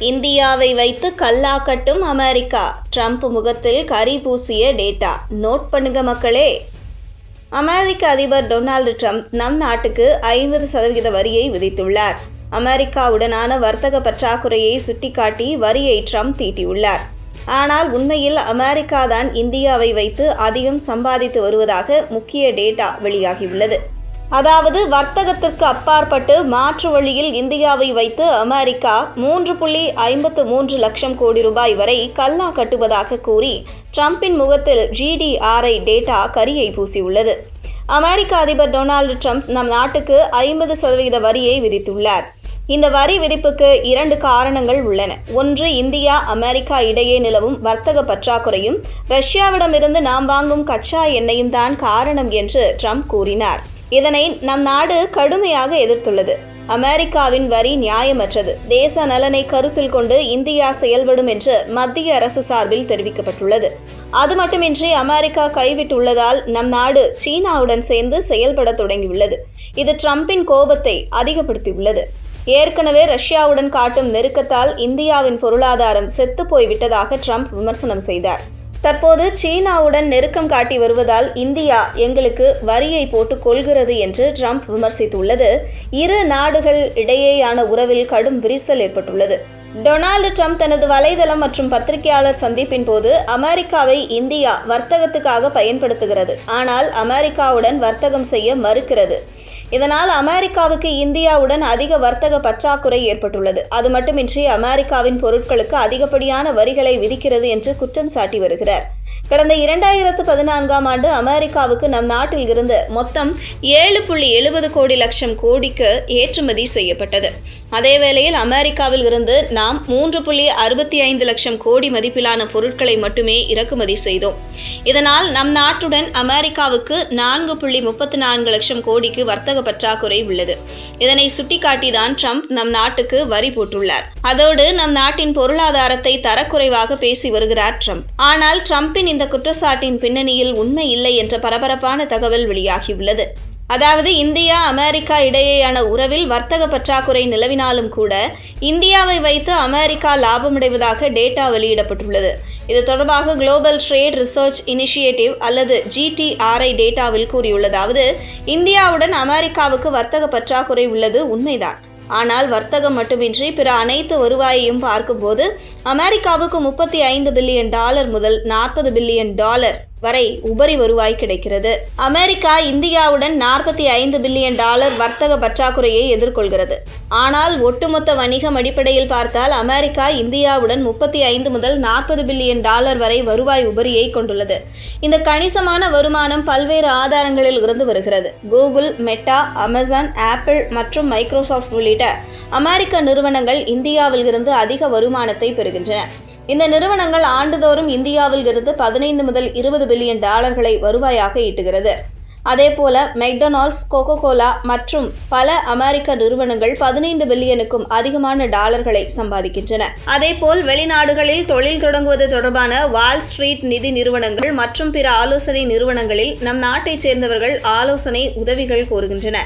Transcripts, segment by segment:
இந்தியாவை வைத்து கல்லாக்கட்டும் America. Trump முகத்தில் கரி பூசிய டேட்டா. நோட் பண்ணுங்க மக்களே. அமெரிக்க அதிபர் டொனால்டு ட்ரம்ப் நம் நாட்டுக்கு ஐம்பது சதவிகித வரியை விதித்துள்ளார். அமெரிக்காவுடனான வர்த்தக பற்றாக்குறையை சுட்டிக்காட்டி வரியை ட்ரம்ப் தீட்டியுள்ளார். ஆனால் உண்மையில் அமெரிக்கா தான் இந்தியாவை வைத்து அதிகம் சம்பாதித்து வருவதாக முக்கிய டேட்டா வெளியாகியுள்ளது. அதாவது வர்த்தகத்திற்கு அப்பாற்பட்டு மாற்று வழியில் இந்தியாவை வைத்து அமெரிக்கா மூன்று புள்ளி ஐம்பத்து மூன்று லட்சம் கோடி ரூபாய் வரை கல்லா கட்டுவதாக கூறி ட்ரம்பின் முகத்தில் ஜிடிஆர்ஐ டேட்டா கரியை பூசியுள்ளது. அமெரிக்க அதிபர் டொனால்டு ட்ரம்ப் நம் நாட்டுக்கு ஐம்பது சதவீத வரியை விதித்துள்ளார். இந்த வரி விதிப்புக்கு இரண்டு காரணங்கள் உள்ளன. ஒன்று இந்தியா அமெரிக்கா இடையே நிலவும் வர்த்தக பற்றாக்குறையும் ரஷ்யாவிடமிருந்து நாம் வாங்கும் கச்சா எண்ணெயும் தான் காரணம் என்று ட்ரம்ப் கூறினார். இதனை நம் நாடு கடுமையாக எதிர்த்துள்ளது. அமெரிக்காவின் வரி நியாயமற்றது. தேச நலனை கருத்தில் கொண்டு இந்தியா செயல்படும் என்று மத்திய அரசு சார்பில் தெரிவிக்கப்பட்டுள்ளது. அது மட்டுமின்றி அமெரிக்கா கைவிட்டுள்ளதால் நம் நாடு சீனாவுடன் சேர்ந்து செயல்பட தொடங்கியுள்ளது. இது ட்ரம்பின் கோபத்தை அதிகப்படுத்தியுள்ளது. ஏற்கனவே ரஷ்யாவுடன் காட்டும் நெருக்கத்தால் இந்தியாவின் பொருளாதாரம் செத்துப்போய் விட்டதாக ட்ரம்ப் விமர்சனம் செய்தார். தற்போது சீனாவுடன் நெருக்கம் காட்டி வருவதால் இந்தியா எங்களுக்கு வரியை போட்டு கொள்கிறது என்று ட்ரம்ப் விமர்சித்துள்ளது. இரு நாடுகள் இடையேயான உறவில் கடும் விரிசல் ஏற்பட்டுள்ளது. டொனால்டு ட்ரம்ப் தனது வலைதளம் மற்றும் பத்திரிகையாளர் சந்திப்பின் போது அமெரிக்காவை இந்தியா வர்த்தகத்துக்காக பயன்படுத்துகிறது. ஆனால் அமெரிக்காவுடன் வர்த்தகம் செய்ய மறுக்கிறது. இதனால் அமெரிக்காவுக்கு இந்தியாவுடன் அதிக வர்த்தக பற்றாக்குறை ஏற்பட்டுள்ளது. அது மட்டுமின்றி அமெரிக்காவின் பொருட்களுக்கு அதிகப்படியான வரிகளை விதிக்கிறது என்று குற்றம் சாட்டி வருகிறார். கடந்த இரண்டாயிரத்து பதினான்காம் ஆண்டு அமெரிக்காவுக்கு நம் நாட்டில் இருந்து மொத்தம் ஏழு புள்ளி எழுபது கோடி லட்சம் கோடிக்கு ஏற்றுமதி செய்யப்பட்டது. அதே வேளையில் அமெரிக்காவில் இருந்து நாம் மூன்று புள்ளி அறுபத்தி ஐந்து லட்சம் கோடி மதிப்பிலான பொருட்களை மட்டுமே இறக்குமதி செய்தோம். இதனால் நம் நாட்டுடன் அமெரிக்காவுக்கு நான்கு புள்ளி முப்பத்தி நான்கு லட்சம் கோடிக்கு வர்த்தக பற்றாக்குறை உள்ளது. இதனை சுட்டிக்காட்டிதான் ட்ரம்ப் நம் நாட்டுக்கு வரி போட்டுள்ளார். அதோடு நம் நாட்டின் பொருளாதாரத்தை தரக்குறைவாக பேசி வருகிறார் ட்ரம்ப். ஆனால் ட்ரம்ப் ட்ரம்பின் இந்த குற்றச்சாட்டின் பின்னணியில் உண்மை இல்லை என்ற பரபரப்பான தகவல் வெளியாகியுள்ளது. அதாவது இந்தியா அமெரிக்கா இடையேயான உறவில் வர்த்தக பற்றாக்குறை நிலவினாலும் கூட இந்தியாவை வைத்து அமெரிக்கா லாபமடைவதாக டேட்டா வெளியிடப்பட்டுள்ளது. இது தொடர்பாக குளோபல் ட்ரேட் ரிசர்ச் இனிஷியேட்டிவ் அல்லது ஜிடிஆர்ஐ டேட்டாவில் கூறியுள்ளதாவது இந்தியாவுடன் அமெரிக்காவுக்கு வர்த்தக பற்றாக்குறை உள்ளது உண்மைதான். ஆனால் வர்த்தகம் மட்டுமின்றி பிற அனைத்து வருவாயையும் பார்க்கும்போது அமெரிக்காவுக்கு முப்பத்தி ஐந்து பில்லியன் டாலர் முதல் நாற்பது பில்லியன் டாலர் வரை உபரி வருவாய் கிடைக்கிறது. அமெரிக்கா இந்தியாவுடன் நாற்பத்தி ஐந்து பில்லியன் டாலர் வர்த்தக பற்றாக்குறையை எதிர்கொள்கிறது. ஆனால் ஒட்டுமொத்த வணிகம் அடிப்படையில் பார்த்தால் அமெரிக்கா இந்தியாவுடன் முப்பத்தி ஐந்து முதல் நாற்பது பில்லியன் டாலர் வரை வருவாய் உபரியை கொண்டுள்ளது. இந்த கணிசமான வருமானம் பல்வேறு ஆதாரங்களில் இருந்து வருகிறது. கூகுள் மெட்டா அமேசான் ஆப்பிள் மற்றும் மைக்ரோசாஃப்ட் உள்ளிட்ட அமெரிக்க நிறுவனங்கள் இந்தியாவில் இருந்து அதிக வருமானத்தை பெறுகின்றன. இந்த நிறுவனங்கள் ஆண்டுதோறும் இந்தியாவில் இருந்து பதினைந்து முதல் இருபது பில்லியன் டாலர்களை வருவாயாக ஈட்டுகிறது. அதேபோல மெக்டொனால்ட்ஸ் கோகோ கோலா மற்றும் பல அமெரிக்க நிறுவனங்கள் பதினைந்து பில்லியனுக்கும் அதிகமான டாலர்களை சம்பாதிக்கின்றன. அதேபோல் வெளிநாடுகளில் தொழில் தொடங்குவது தொடர்பான வால் ஸ்ட்ரீட் நிதி நிறுவனங்கள் மற்றும் பிற ஆலோசனை நிறுவனங்களில் நம் நாட்டைச் சேர்ந்தவர்கள் ஆலோசனை உதவிகள் கோருகின்றன.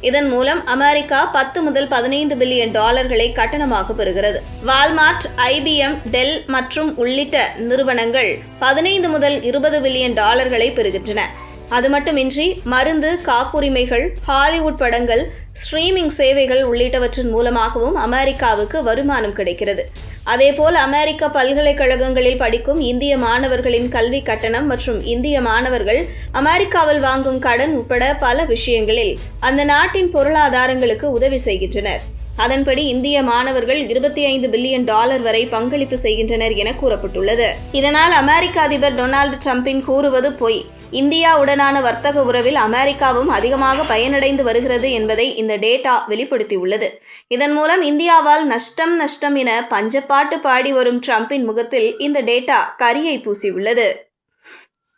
இதன் மூலம் அமெரிக்கா பத்து முதல் பதினைந்து பில்லியன் டாலர்களை கட்டணமாக பெறுகிறது. வால்மார்ட் ஐபிஎம் டெல் மற்றும் உள்ளிட்ட நிறுவனங்கள் பதினைந்து முதல் இருபது பில்லியன் டாலர்களை பெறுகின்றன. அது மட்டுமின்றி மருந்து காப்புரிமைகள் ஹாலிவுட் படங்கள் ஸ்ட்ரீமிங் சேவைகள் உள்ளிட்டவற்றின் மூலமாகவும் அமெரிக்காவுக்கு வருமானம் கிடைக்கிறது. அதேபோல் அமெரிக்க பல்கலைக்கழகங்களில் படிக்கும் இந்திய மாணவர்களின் கல்வி கட்டணம் மற்றும் இந்திய மாணவர்கள் அமெரிக்காவில் வாங்கும் கடன் உட்பட பல விஷயங்களில் அந்த நாட்டின் பொருளாதாரங்களுக்கு உதவி செய்கின்றனர். அதன்படி இந்திய மாணவர்கள் இருபத்தி ஐந்து பில்லியன் டாலர் வரை பங்களிப்பு செய்கின்றனர் என கூறப்பட்டுள்ளது. இதனால் அமெரிக்க அதிபர் டொனால்டு டிரம்பின் கூறுவது பொய். இந்தியாவுடனான வர்த்தக உறவில் அமெரிக்காவும் அதிகமாக பயனடைந்து வருகிறது என்பதை இந்த டேட்டா வெளிப்படுத்தியுள்ளது. இதன் மூலம் இந்தியாவால் நஷ்டம் நஷ்டம் என பஞ்சப்பாட்டு பாடி வரும் டிரம்பின் முகத்தில் இந்த டேட்டா கரியை பூசியுள்ளது.